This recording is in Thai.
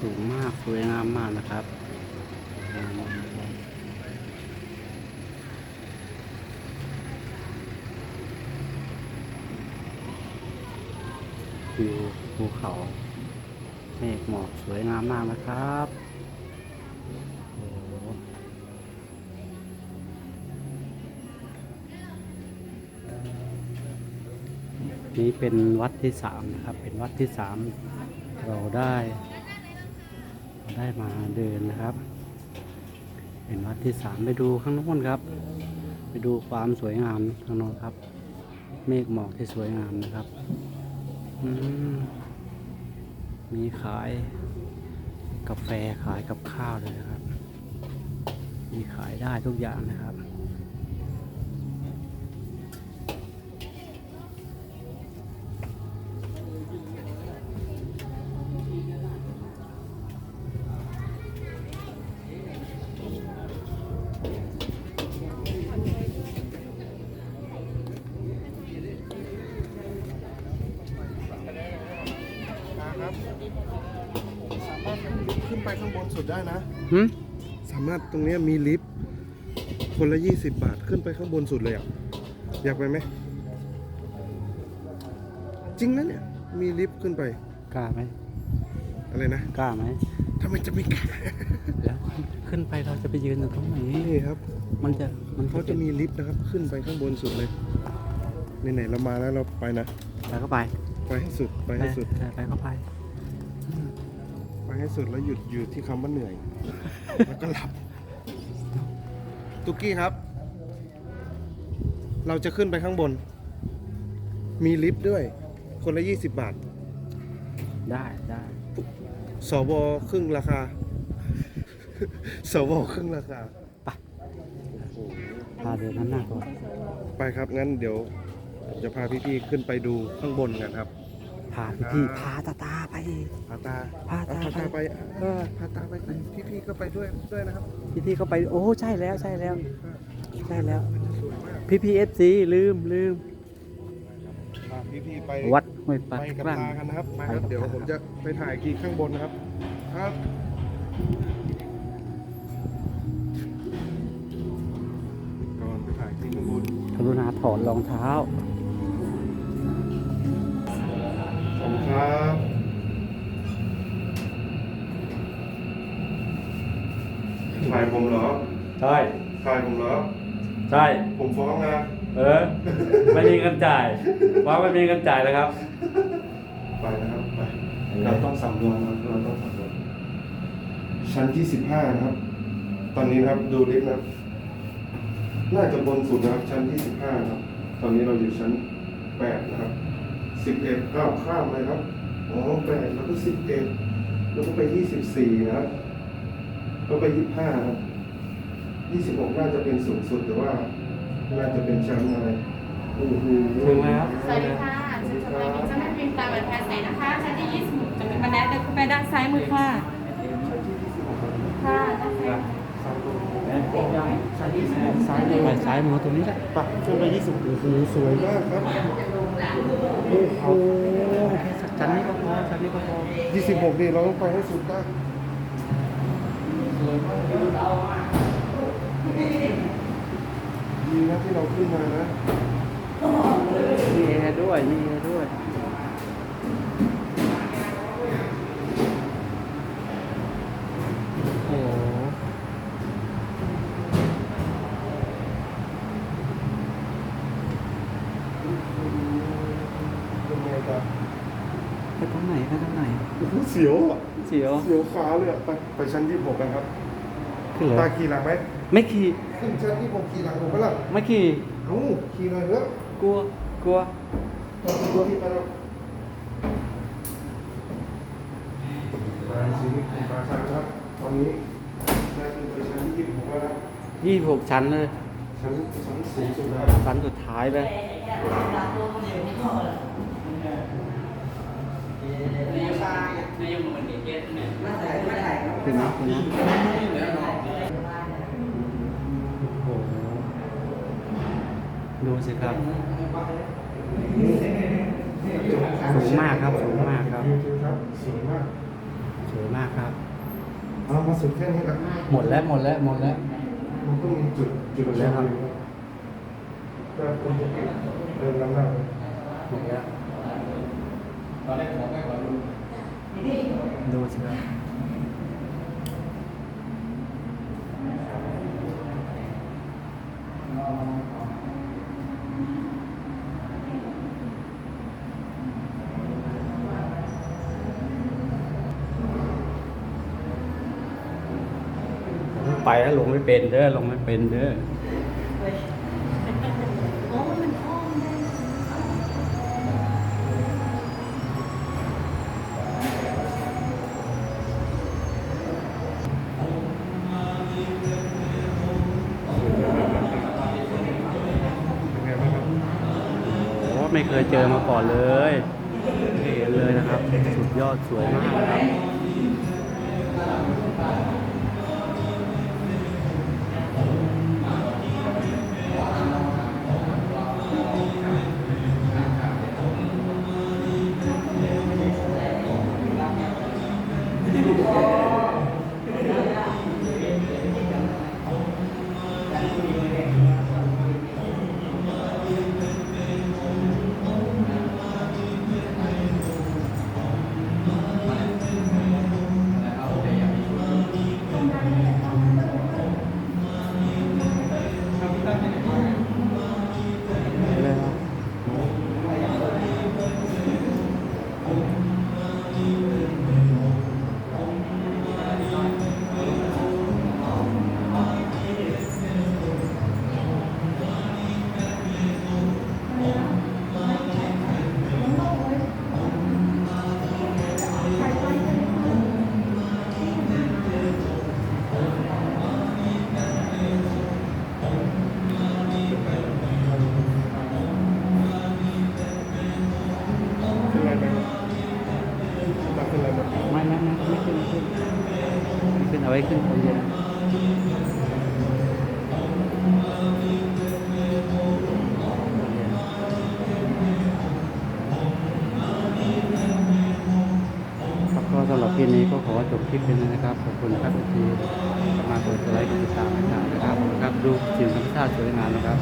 สูงมากสวยงามมากนะครับครับวิวภูเขาเมฆหมอกสวยงามมากนะครับนี่เป็นวัดที่สามนะครับ เป็นวัดที่สามเราได้ ได้มาเดินนะครับ เห็นวัดที่สามไปดูข้างโน้นครับ ไปดูความสวยงามข้างโน้นครับ เมฆหมอกที่สวยงามนะครับมมีขายกาแฟขายกับข้าวเลยนะครับ มีขายได้ทุกอย่างนะครับ สามารถขึ้นไปข้างบนสุดได้นะ หืมสามารถตรงเนี้ยมีลิฟต์คนละ 20 บาทขึ้นไปข้างบนสุดเลยอะ อยากไปไหม จริงนะเนี่ย มีลิฟต์ขึ้นไป กล้าไหมอะไรนะกล้าไหมทำไมจะไม่กล้าแล้วขึ้นไปเราจะไปยืนตรงไหนนี่ครับ มันจะมันเขาจะมีลิฟต์นะครับ ขึ้นไปข้างบนสุดเลยไหนๆเรามาแล้วเราไปนะ ไปก็ไป ไปให้สุด ไปให้สุด ไปไปก็ไป ไปให้สุดแล้วหยุดอยู่ที่คำว่าเหนื่อย แล้วก็หลับ ตุกกี้ครับ เราจะขึ้นไปข้างบน มีลิฟต์ด้วย คนละ 20 บาท ได้ได้สวครึ่งราคา สวครึ่งราคาไปพาเดินน้ำหน้าก่อน ไปครับ งั้นเดี๋ยวผมจะพาพี่ๆขึ้นไปดูข้างบนกันครับ พาพี่พาตาตาไป พาตาพาตาเอพาตาไปไปเออพาตาไปพี่ๆก็ไปด้วยด้วยนะครับ พี่พี่ก็ไปโอ้ใช่แล้วใช่แล้วใช่แล้วสวยมากพี่พีเอฟซีลืมลืมพาพี่ๆไปวัดห้วยปักไปกับกลางตากันนะครับมาครับไปกับเดี๋ยวตาผมจะไปถ่ายกีข้างบนนะครับครับก่อนไปถ่ายกีข้างบนกรุณาถอดรองเท้า คุณครับถ่ายผมเหรอใช่ถ่ายผมเหรอ ใช่ ผมฟ้องนะเออ ไม่มีเงินจ่ายว่าไม่มีเงินจ่ายแล้วครับ ไปนะครับไปเราต้องสำรวมนะครับเราต้องสำรวมชั้นที่สิบห้านะครับ ตอนนี้นะครับดูลิฟต์นะครับน่าจะบนสุดนะครับชั้นที่สิบห้าครับ ตอนนี้เราอยู่ชั้นแปดนะครับ สิบเอ็ดก้าวข้ามเลยครับอ๋อแปดแล้วก็สิบเอ็ดแล้วก็ไปยี่สิบสี่นะครับก็ไปยี่สิบห้าครับยี่สิบหกน่าจะเป็นสูงสุดแต่ว่า น่าจะเป็นชั้นอะไรโอ้โหถึงแล้ว สวัสดีค่ะฉันจะไปมีเจ้าหน้าที่ตามบัตรภาษีนะคะชั้นที่26จะมีบันไดเดินขึ้นไปด้านซ้ายมือค่ะชั้นที่ยี่สิบหกครับค่ะด้านซ้ายซ้ายมือไปซ้ายมือตรงนี้แหละปะขึ้นไปยี่สิบโอ้โหสวยมากครับ โอ้โหแค่สักชั้นนี้ก็พอชั้นนี้ก็พอยี่สิบหกดีเราต้องไปให้สุดได้ดีนะที่เราขึ้นมานะมีแอร์ด้วยมีแอร์ด้วย โอ้โห เป็นไงครับ ไป ตรงไหนไปตรงไหนโอ้โหเสียวอะเสียวเสียวขาเลยอะไปไปชั้นยี่สิบหกกันครับขึ้นเลตายขี่หลังไหมไม่ขี่ขึ้นชั้นยี่สิบหกขี่หลังผมไปละไม่ขี่เอ้าขี่หน่อยเถอะกลัวกลัวตอนตัวพี่ไปแล้วมาสิมาชั้นครับตอนนี้ได้ขึ้นไปชั้นยี่สิบหกแล้วนะยี่หกชั้นเลยชั้นชั้นสูงสุดแล้วชั้นสุดท้ายเลย ขึ้นนะขึ้นะโอ้โหดูสิครับสูงมากครับสูงมากครับสูงมากขวยมากครับเอามาสุดแค่นี้ครับหมดแล้วหมดแล้วหมดแล้วมันก็มีจุดจุดหมดแล้วครับก็เดินนำหน้าหมดแล้ว ดูสิครับไปแล้วลงไม่เป็นเด้อลงไม่เป็นเด้อ ไม่เคยเจอมาก่อนเลยไม่เห็นเลยนะครับ สุดยอดสวยมากนะครับ ลิปเป็นนะครับขอบคุณครับที่มาเปิดไลค์กดติดตามนะครับนะครับดูสิ่งธรรมชาติสวยงามนะครับ